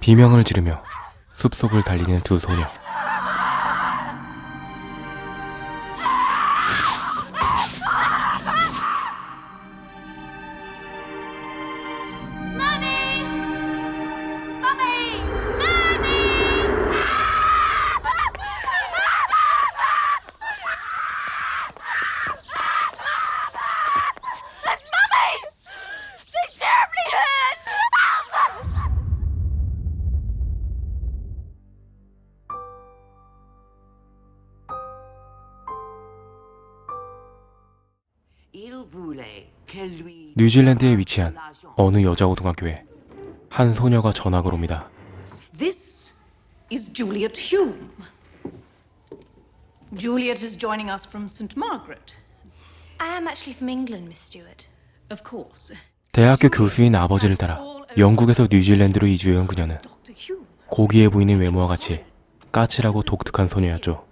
비명을 지르며 숲속을 달리는 두 소녀. 뉴질랜드에 위치한 어느 여자 고등학교에 한 소녀가 전학을 옵니다. This is Juliet Hume. Juliet is joining us from St. Margaret. I am actually from England, Miss Stewart. Of course. 대학교 교수인 아버지를 따라 영국에서 뉴질랜드로 이주해온 그녀는. 고귀해 보이는 외모와 같이 까칠하고 독특한 소녀였죠.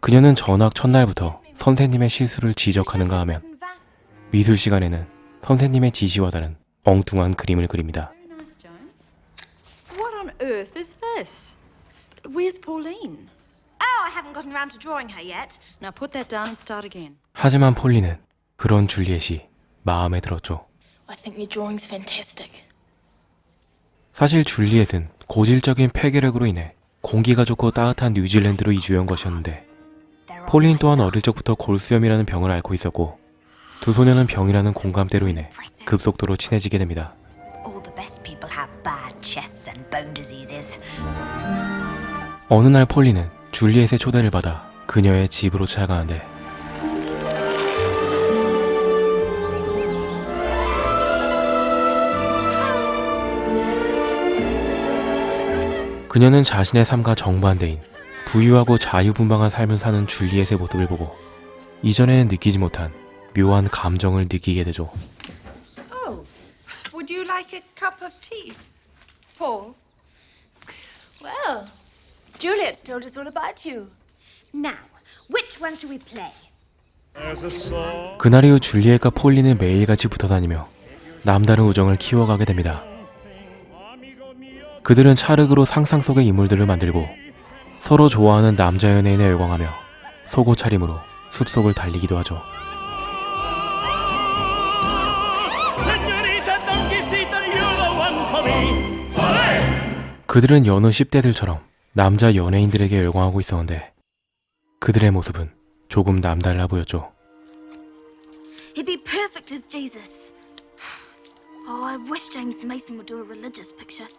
그녀는 전학 첫날부터 선생님의 실수를 지적하는가 하면 미술 시간에는 선생님의 지시와 다른 엉뚱한 그림을 그립니다. What on earth is this? Where's Pauline? Oh, I haven't gotten around to drawing her yet. Now put that down and start again. 하지만 폴리는 그런 줄리엣이 마음에 들었죠. I think your drawing's fantastic. 사실 줄리엣은 고질적인 폐결핵으로 인해 공기가 좋고 따뜻한 뉴질랜드로 이주해온 것이었는데 폴린 또한 어릴 적부터 골수염이라는 병을 앓고 있었고 두 소녀는 병이라는 공감대로 인해 급속도로 친해지게 됩니다. 어느 날 폴리는 줄리엣의 초대를 받아 그녀의 집으로 찾아가는데 그녀는 자신의 삶과 정반대인 부유하고 자유분방한 삶을 사는 줄리엣의 모습을 보고 이전에는 느끼지 못한 묘한 감정을 느끼게 되죠. Oh, would you like a cup of tea? Paul? Well, Juliet's told us all about you. Now, which one shall we play? 그날 이후 줄리엣과 폴리는 매일같이 붙어 다니며 남다른 우정을 키워가게 됩니다. 그들은 찰흙으로 상상 속의 인물들을 만들고 서로 좋아하는 남자 연예인에 열광하며 속옷 차림으로 숲속을 달리기도 하죠. 그들은 여느 10대들처럼 남자 연예인들에게 열광하고 있었는데 그들의 모습은 조금 남달라 보였죠. He'd be perfect as Jesus. Oh, I wish James Mason would do a religious picture.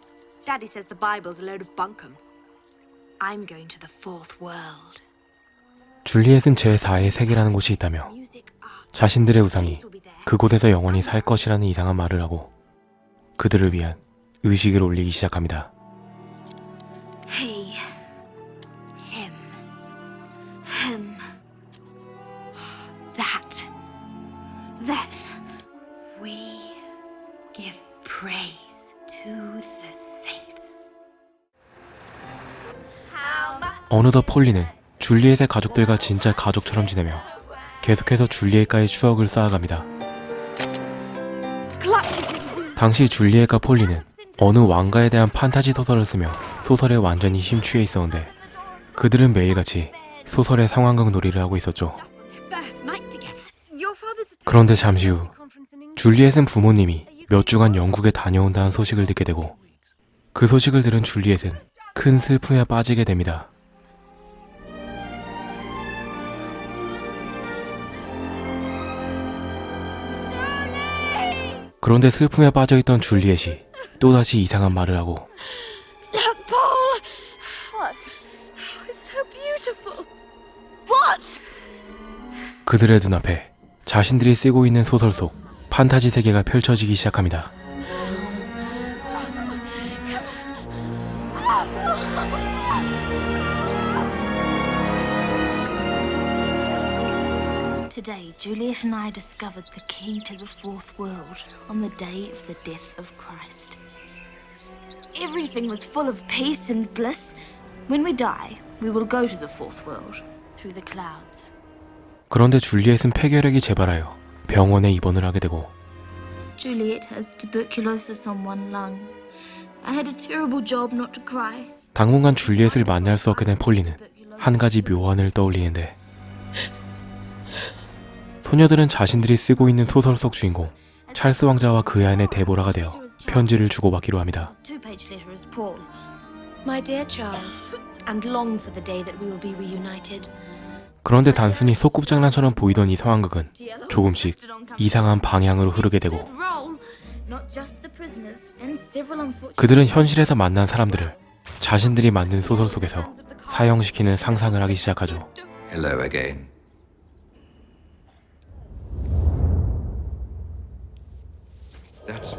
Daddy says the Bible's a load of bunkum. I'm going to the fourth world. 줄리엣은 제4의 세계라는 곳이 있다며 자신들의 우상이. 그곳에서 영원히 살 것이라는 이상한 말을 하고 그들을 위한 의식을 올리기 시작합니다. He. Him. Him. That. That. We give praise to the saints. 어느덧 폴리는 줄리엣의 가족들과 진짜 가족처럼 지내며 계속해서 줄리엣과의 추억을 쌓아갑니다. Clutches his wound. 당시 줄리엣과 폴리는 어느 왕가에 대한 판타지 소설을 쓰며 소설에 완전히 심취해 있었는데 그들은 매일같이 소설의 상황극 놀이를 하고 있었죠. 그런데 잠시 후. 줄리엣은 부모님이 몇 주간 영국에 다녀온다는 소식을 듣게 되고 그 소식을 들은 줄리엣은 큰 슬픔에 빠지게 됩니다. 그런데 슬픔에 빠져있던 줄리엣이 또다시 이상한 말을 하고 Look, Paul! What? Oh, it's so beautiful. What? 그들의 눈앞에 자신들이 쓰고 있는 소설 속 판타지 세계가 펼쳐지기 시작합니다. Today, Juliet and I discovered the key to the fourth world on the day of the death of Christ. Everything was full of peace and bliss. When we die, we will go to the fourth world through the clouds. 그런데 줄리엣은 폐결핵이 재발하여 병원에 입원을 하게 되고 Juliet has tuberculosis on one lung. I had a terrible job not to cry. 당분간 줄리엣을 만날 수 없게 된 폴리는 한 가지 묘안을 떠올리는데 소녀들은 자신들이 쓰고 있는 소설 속 주인공 찰스 왕자와 그의 아내 데보라가 되어 편지를 주고받기로 합니다. Two-page letter is Paul. My dear Charles, and long for the day that we will be reunited. 그런데 단순히 소꿉장난처럼 보이던 이 상황극은 조금씩 이상한 방향으로 흐르게 되고 Roll. Not just the prisoners and several unfortunate. 그들은 현실에서 만난 사람들을 자신들이 만든 소설 속에서 사형시키는 상상을 하기 시작하죠. Hello again. That's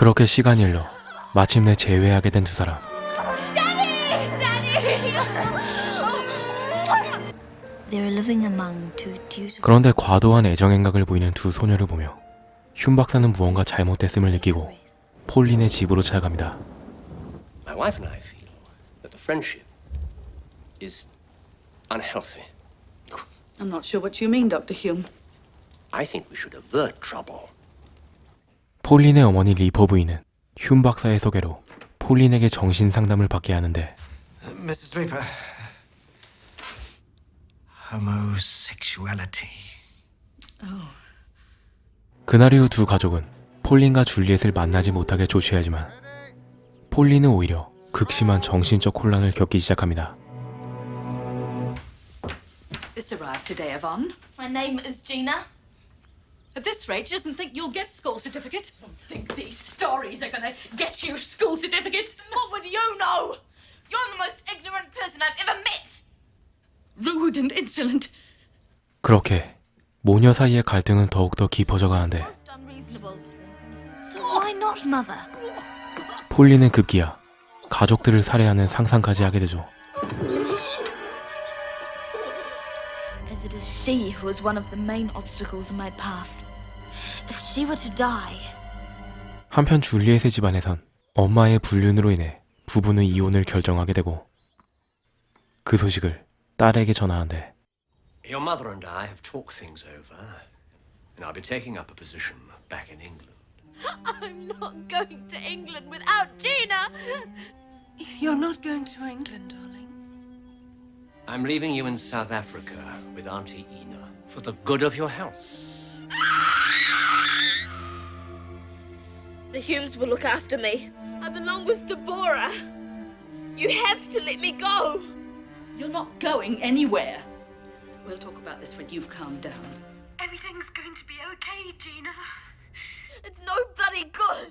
그렇게 시간이 흘러 마침내 재회하게 된 두 사람. Two dutiful. 그런데 과도한 애정 행각을 보이는 두 소녀를 보며 흉 박사는 무언가 잘못됐음을 느끼고 폴린의 집으로 찾아갑니다. My wife and I feel that the friendship is unhealthy. I'm not sure what you mean, Dr. Hume. I think we should avert trouble. 폴린의 어머니 리퍼 부인은 흉 박사의 소개로 폴린에게 정신 상담을 받게 하는데 Mrs. Reaper. Homosexuality. 그날 이후 두 가족은 폴린과 줄리엣을 만나지 못하게 조치하지만 폴린은 오히려 극심한 정신적 혼란을 겪기 시작합니다. This arrived today, Yvonne. My name is Gina. At this rate, she doesn't think you'll get school certificate. I don't think these stories are gonna get you school certificate. What would you know? You're the most ignorant person I've ever met. Rude and insolent. 그렇게 모녀 사이의 갈등은 더욱더 깊어져 가는데 unreasonable. So why not, mother? 폴린은 급기야 가족들을 살해하는 상상까지 하게 되죠. As it is she who is one of the main obstacles in my path. If she were to die, 한편 줄리엣의 집안에선 엄마의 불륜으로 인해 부부는 이혼을 결정하게 되고 그 소식을 딸에게 전하는데 Your mother and I have talked things over, and I'll be taking up a position back in England. I'm not going to England without Gina! You're not going to England, darling. I'm leaving you in South Africa with Auntie Ina for the good of your health. the Humes will look after me. I belong with Deborah. You have to let me go. You're not going anywhere. We'll talk about this when you've calmed down. Everything's going to be okay, Gina. It's no bloody good.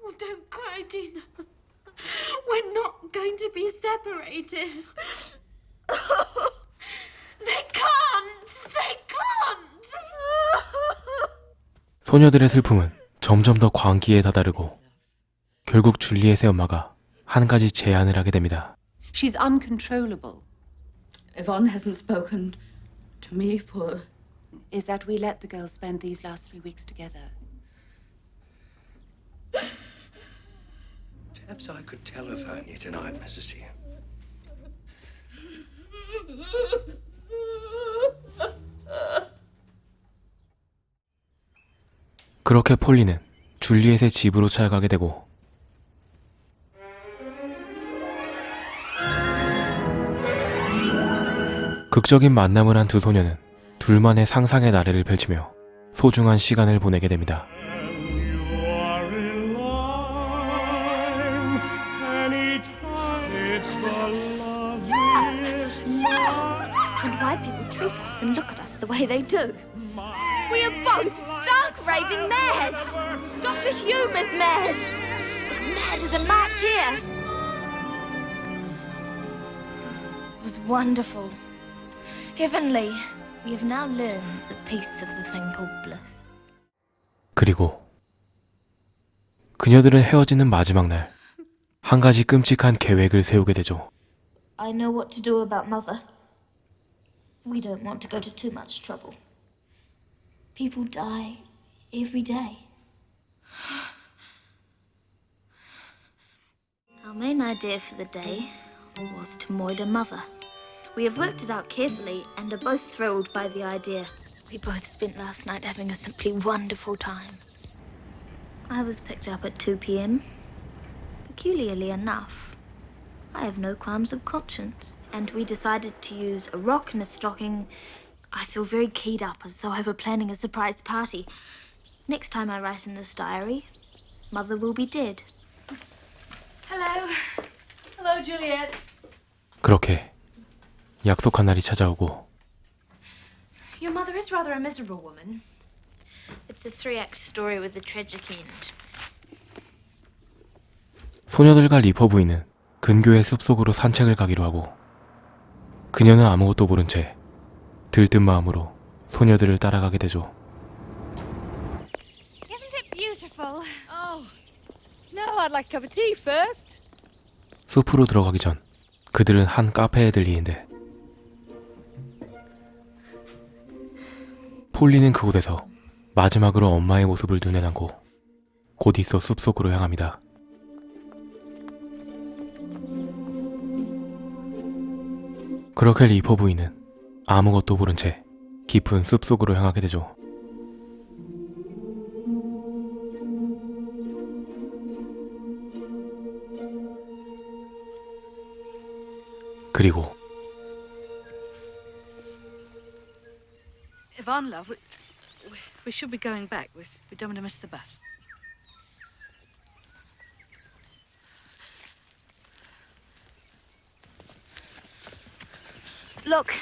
Oh, don't cry, Gina. We're not going to be separated. they can't. They can't. 소녀들의 슬픔은 점점 더 광기에 다다르고 결국 줄리엣의 엄마가 한 가지 제안을 하게 됩니다. She's uncontrollable. Yvonne hasn't spoken to me for. Is that we let the girls spend these last three weeks together? Perhaps I could telephone you tonight, Mrs. Hume. 그렇게 폴리는 줄리엣의 집으로 찾아가게 되고 극적인 만남을 한 두 소녀는 둘만의 상상의 나래를 펼치며 소중한 시간을 보내게 됩니다. The way they do. We are both stark raving mad. Dr. Hume is mad. As mad as a March here. It was wonderful. Heavenly. We have now learned the peace of the thing called bliss. 그리고 그녀들은 헤어지는 마지막 날 한 가지 끔찍한 계획을 세우게 되죠. I know what to do about Mother. We don't want to go to too much trouble. People die every day. Our main idea for the day was to a mother. We have worked it out carefully and are both thrilled by the idea. We both spent last night having a simply wonderful time. I was picked up at 2 pm. Peculiarly enough, I have no qualms of conscience, and we decided to use a rock and a stocking. I feel very keyed up as though I were planning a surprise party. Next time I write in this diary, Mother will be dead. Hello. Hello, Juliet. 그렇게 약속한 날이 찾아오고 Your mother is rather a miserable woman. It's a three act story with a tragic end. 소녀들과 리퍼 부인은 근교의 숲속으로 산책을 가기로 하고 그녀는 아무것도 모른 채 들뜬 마음으로 소녀들을 따라가게 되죠. Isn't it beautiful? Oh. No, I'd like a cup of tea first. 숲으로 들어가기 전 그들은 한 카페에 들리는데 폴리는 그곳에서 마지막으로 엄마의 모습을 눈에 남고 곧 있어 숲속으로 향합니다. 그렇게 리퍼 부인은 아무것도 모른 채 깊은 숲속으로 향하게 되죠. 그리고 Yvonne, love, we, we should be going back. We, we don't want to miss the bus. Look,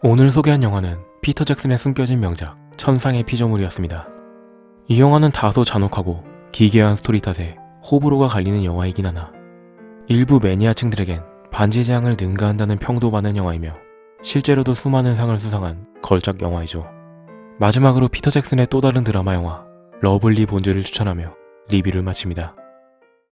오늘 소개한 영화는 피터 잭슨의 숨겨진 명작 천상의 피조물이었습니다. 이 영화는 다소 잔혹하고 기괴한 스토리 탓에 호불호가 갈리는 영화이긴 하나 일부 매니아층들에겐 반지 제왕을 능가한다는 평도 많은 영화이며 실제로도 수많은 상을 수상한 걸작 영화이죠. 마지막으로 피터 잭슨의 또 다른 드라마 영화 러블리 본즈를 추천하며 리뷰를 마칩니다.